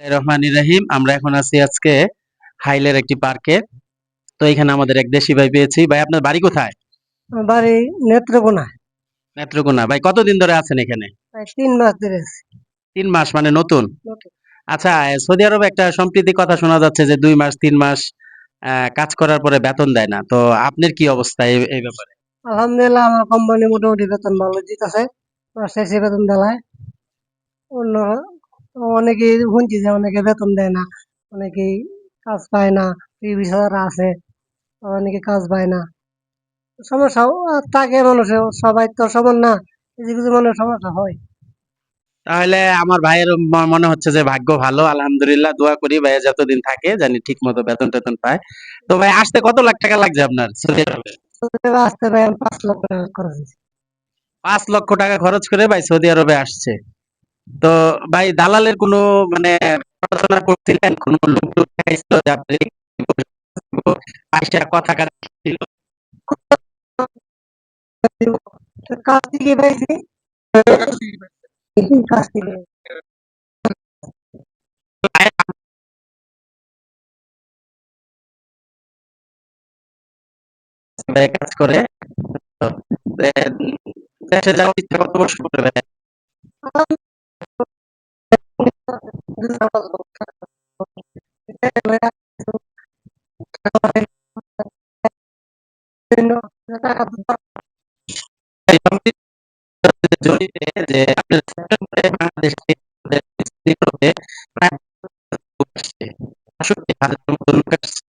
রহমান রাহিম। আমরা এখন আছি আজকে হাইলের একটি পার্কে। তো এখানে আমাদের এক দেশি ভাই পেয়েছি। ভাই আপনার বাড়ি কোথায়? বাড়ি নেত্রকোনা। নেত্রকোনা। ভাই কতদিন ধরে আছেন এখানে? তিন মাস ধরে তিন মাস মানে নতুন। আচ্ছা সৌদি আরবে একটা সম্প্রীতি কথা শোনা যাচ্ছে যে দুই মাস তিন মাস আহ, কাজ করার পরে বেতন দেয় না। তো আপনার কি অবস্থা এই ব্যাপারে? আলহামদুলিল্লাহ আমার কোম্পানি মোটামুটি বেতন ভালো দিতেছে। শেষে বেতন দেয় অন্য অনেকে শুনছি যে অনেকে বেতন দেয় না অনেকেই কাজ পায় না ছাড়া আছে অনেকে কাজ পায় না। সমস্যা থাকে মানুষের সবাই তো সমান না কিছু কিছু মানুষের সমস্যা হয়। তাহলে আমার ভাইয়ের মনে হচ্ছে যে ভাগ্য ভালো আলহামদুলিল্লাহ দোয়া করি ভাইয়া যতদিন থাকে জানি ঠিক মতো বেতন টেতন পায়। তো ভাই আসতে কত লাখ টাকা লাগছে আপনার? সৌদি আরবে আসতে ভাই পাঁচ লক্ষ টাকা খরচ পাঁচ লক্ষ টাকা খরচ করে ভাই সৌদি আরবে আসছে। তো ভাই দালালের কোনো মানে আলোচনা করছিলেন? কোন লোক টোক দেখাইছিল যে আপনি পয়সা কথা কাটা ছিল? তো কাজ থেকে পাইছি। কাজ থেকে ভাই কাজ করে। দেশে যাওয়ার ইচ্ছা কত বছর পরে জড়িতে যে সেপ্টেম্বরে বাংলাদেশ থেকে ইউরোপে প্রায় লোক আসছে।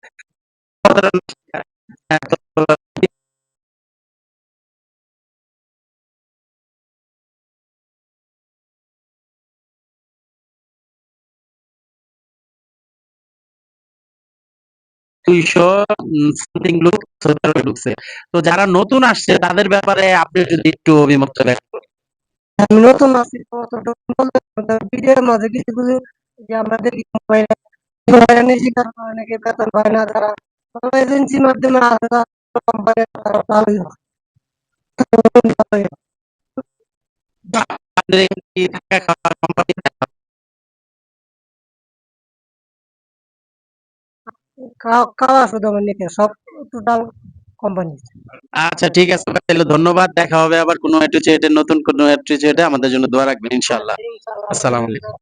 দুইশো সামথিং লোক সৌদি আরবে ঢুকছে তো যারা নতুন আসছে তাদের ব্যাপারে আপনি যদি একটু অভিমত ব্যক্ত করেন আমি নতুন আছি তো। ভিডিওর মাঝে কিছু কিছু যে আমাদের মোবাইলে শিকার করে অনেকে বেতন পায় না তারা এজেন্সির মাধ্যমে আসে তারা ভালোই হয়। আপনাদের থাকা খাওয়ার কোম্পানি শুধু আমার নিতে সব টোটাল কোম্পানি আচ্ছা ঠিক আছে তাহলে ধন্যবাদ দেখা হবে আবার কোনো এটু নতুন কোনো এটু আমাদের জন্য দোয়া রাখবেন ইনশাআল্লাহ। আসসালামু আলাইকুম।